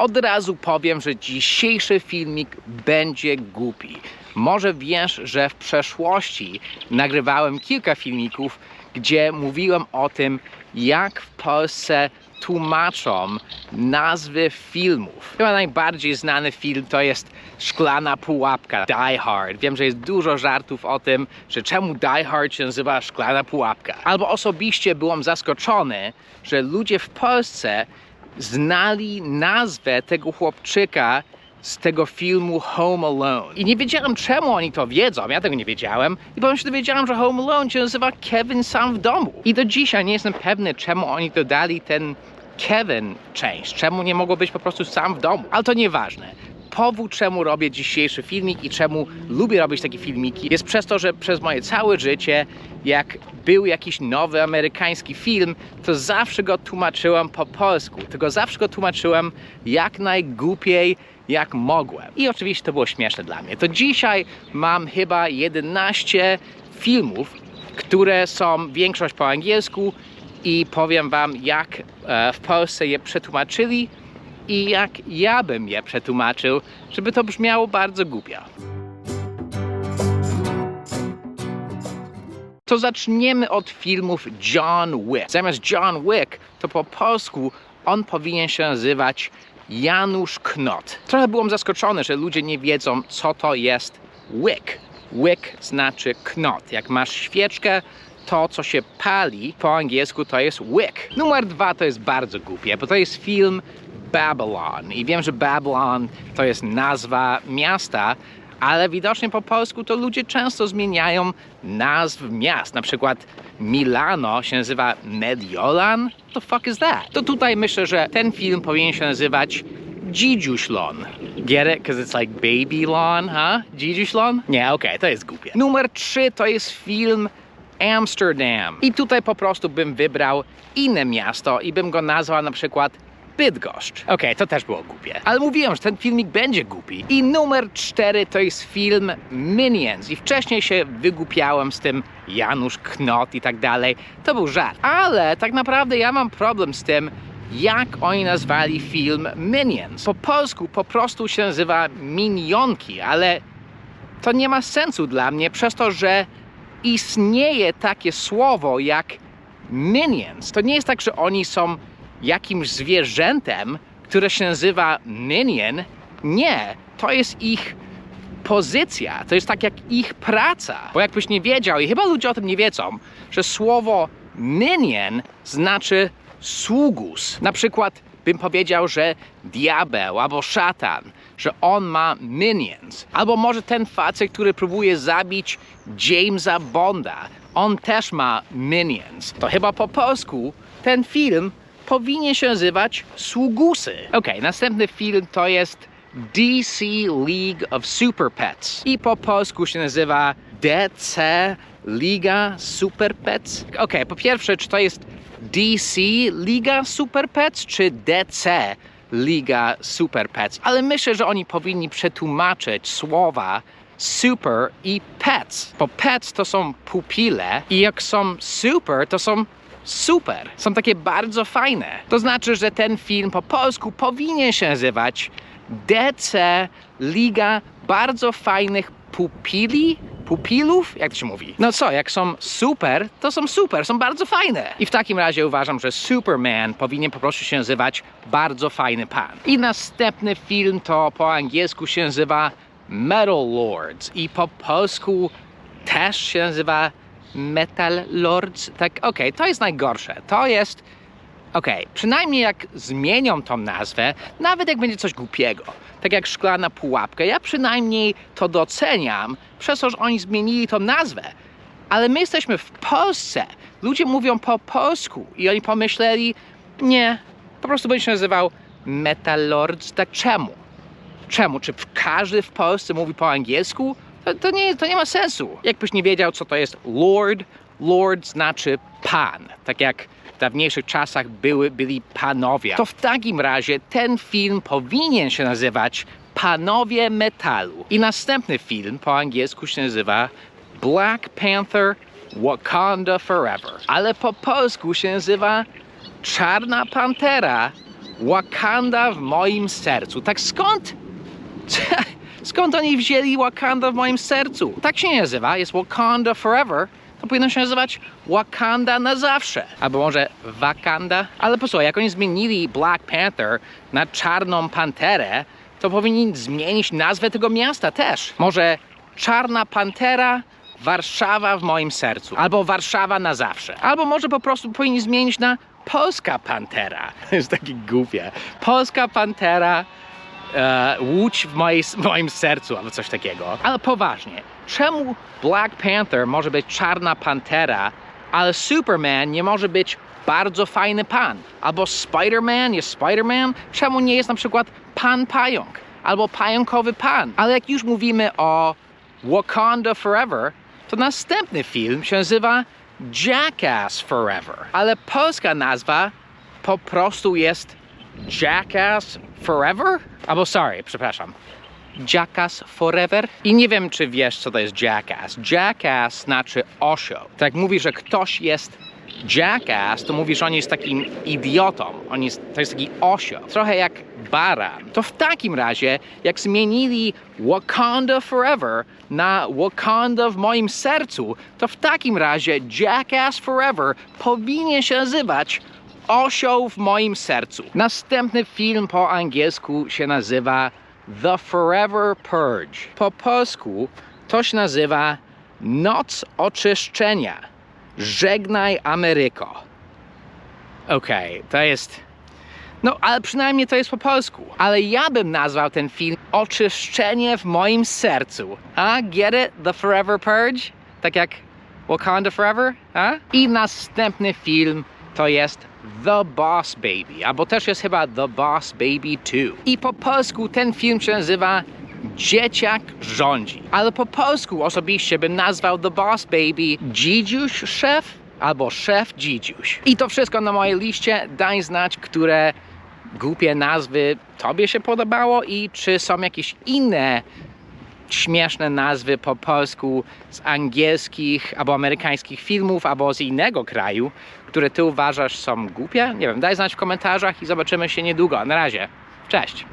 Od razu powiem, że dzisiejszy filmik będzie głupi. Może wiesz, że w przeszłości nagrywałem kilka filmików, gdzie mówiłem o tym, jak w Polsce tłumaczą nazwy filmów. Chyba najbardziej znany film to jest Szklana Pułapka, Die Hard. Wiem, że jest dużo żartów o tym, że czemu Die Hard się nazywa Szklana Pułapka. Albo osobiście byłem zaskoczony, że ludzie w Polsce znali nazwę tego chłopczyka z tego filmu Home Alone. I nie wiedziałem, czemu oni to wiedzą. Ja tego nie wiedziałem. I potem się dowiedziałem, że Home Alone się nazywa Kevin sam w domu. I do dzisiaj nie jestem pewny, czemu oni dodali ten Kevin część. Czemu nie mogło być po prostu sam w domu. Ale to nieważne. Powód, czemu robię dzisiejszy filmik i czemu lubię robić takie filmiki, jest przez to, że przez moje całe życie, jak był jakiś nowy amerykański film, to zawsze go tłumaczyłem po polsku. Tylko zawsze go tłumaczyłem jak najgłupiej, jak mogłem. I oczywiście to było śmieszne dla mnie. To dzisiaj mam chyba 11 filmów, które są większość po angielsku i powiem wam, jak e, w Polsce je przetłumaczyli i jak ja bym je przetłumaczył, żeby to brzmiało bardzo głupio. To zaczniemy od filmów John Wick. Zamiast John Wick, to po polsku on powinien się nazywać Janusz Knot. Trochę byłem zaskoczony, że ludzie nie wiedzą, co to jest wick. Wick znaczy knot. Jak masz świeczkę, to co się pali po angielsku to jest wick. Numer dwa to jest bardzo głupie, bo to jest film Babylon. I wiem, że Babylon to jest nazwa miasta, ale widocznie po polsku to ludzie często zmieniają nazw miast. Na przykład Milano się nazywa Mediolan. What the fuck is that? To tutaj myślę, że ten film powinien się nazywać Dzidziuślon. Get it? Because it's like baby lawn, huh? Dzidziuślon? Nie, okej, to jest głupie. Numer 3 to jest film Amsterdam. I tutaj po prostu bym wybrał inne miasto i bym go nazwał na przykład Bydgoszcz. Okej, to też było głupie. Ale mówiłem, że ten filmik będzie głupi. I numer 4 to jest film Minions. I wcześniej się wygłupiałem z tym Janusz Knot i tak dalej. To był żart. Ale tak naprawdę ja mam problem z tym, jak oni nazwali film Minions. Po polsku po prostu się nazywa Minionki, ale to nie ma sensu dla mnie, przez to, że istnieje takie słowo jak minions. To nie jest tak, że oni są jakimś zwierzętem, które się nazywa minion. Nie, to jest ich pozycja, to jest tak jak ich praca. Bo jakbyś nie wiedział, i chyba ludzie o tym nie wiedzą, że słowo minion znaczy sługus. Na przykład bym powiedział, że diabeł albo szatan, że on ma minions. Albo może ten facet, który próbuje zabić Jamesa Bonda, on też ma minions. To chyba po polsku ten film powinien się nazywać Sługusy. Okej, następny film to jest DC League of Super Pets. I po polsku się nazywa DC Liga Super Pets. Okej, po pierwsze, czy to jest DC Liga Super Pets, czy DC Liga Super Pets? Ale myślę, że oni powinni przetłumaczyć słowa super i pets. Bo pets to są pupile i jak są super, to są super. Są takie bardzo fajne. To znaczy, że ten film po polsku powinien się nazywać DC Liga Bardzo Fajnych Pupili? Pupilów? Jak to się mówi? No co, jak są super, to są super, są bardzo fajne. I w takim razie uważam, że Superman powinien po prostu się nazywać Bardzo Fajny Pan. I następny film to po angielsku się nazywa Metal Lords i po polsku też się nazywa Metal Lords. Tak, okej, to jest najgorsze. To jest Okej, przynajmniej jak zmienią tą nazwę, nawet jak będzie coś głupiego, tak jak szklana pułapka, ja przynajmniej to doceniam, przez to, że oni zmienili tą nazwę. Ale my jesteśmy w Polsce, ludzie mówią po polsku i oni pomyśleli, nie, po prostu będzie się nazywał Metal Lords, tak czemu? Czemu? Czy każdy w Polsce mówi po angielsku? To, to, nie, to nie ma sensu. Jakbyś nie wiedział, co to jest Lord, Lord znaczy pan. Tak jak w dawniejszych czasach były, byli panowie. To w takim razie ten film powinien się nazywać Panowie Metalu. I następny film po angielsku się nazywa Black Panther Wakanda Forever. Ale po polsku się nazywa Czarna Pantera Wakanda w moim sercu. Tak skąd? Skąd oni wzięli Wakanda w moim sercu? Tak się nie nazywa, jest Wakanda Forever. To powinno się nazywać Wakanda na zawsze. Albo może Wakanda. Ale posłuchaj, jak oni zmienili Black Panther na Czarną Panterę, to powinni zmienić nazwę tego miasta też. Może Czarna Pantera Warszawa w moim sercu. Albo Warszawa na zawsze. Albo może po prostu powinni zmienić na Polska Pantera. Jest takie głupie. Polska Pantera e, łódź w, mojej, w moim sercu albo coś takiego. Ale poważnie, czemu Black Panther może być czarna pantera, ale Superman nie może być bardzo fajny pan? Albo Spider-Man jest Spider-Man? Czemu nie jest na przykład pan pająk? Albo pająkowy pan? Ale jak już mówimy o Wakanda Forever, to następny film się nazywa Jackass Forever. Ale polska nazwa po prostu jest Jackass Forever? Albo sorry, przepraszam. Jackass Forever? I nie wiem, czy wiesz, co to jest Jackass. Jackass znaczy osioł. Tak jak mówisz, że ktoś jest Jackass, to mówisz, że on jest takim idiotą. On jest, to jest taki osioł. Trochę jak baran. To w takim razie, jak zmienili Wakanda Forever na Wakanda w moim sercu, to w takim razie Jackass Forever powinien się nazywać Osioł w moim sercu. Następny film po angielsku się nazywa The Forever Purge. Po polsku to się nazywa Noc Oczyszczenia. Żegnaj Ameryko. Okej, to jest. No, ale przynajmniej to jest po polsku. Ale ja bym nazwał ten film Oczyszczenie w moim sercu. A? Get it? The Forever Purge? Tak jak Wakanda Forever? A? I następny film to jest The Boss Baby, albo też jest chyba The Boss Baby 2. I po polsku ten film się nazywa Dzieciak rządzi. Ale po polsku osobiście bym nazwał The Boss Baby Dzidziuś Szef albo Szef Dzidziuś. I to wszystko na mojej liście. Daj znać, które głupie nazwy Tobie się podobało i czy są jakieś inne śmieszne nazwy po polsku z angielskich albo amerykańskich filmów, albo z innego kraju, które ty uważasz są głupie? Nie wiem, daj znać w komentarzach i zobaczymy się niedługo. Na razie. Cześć!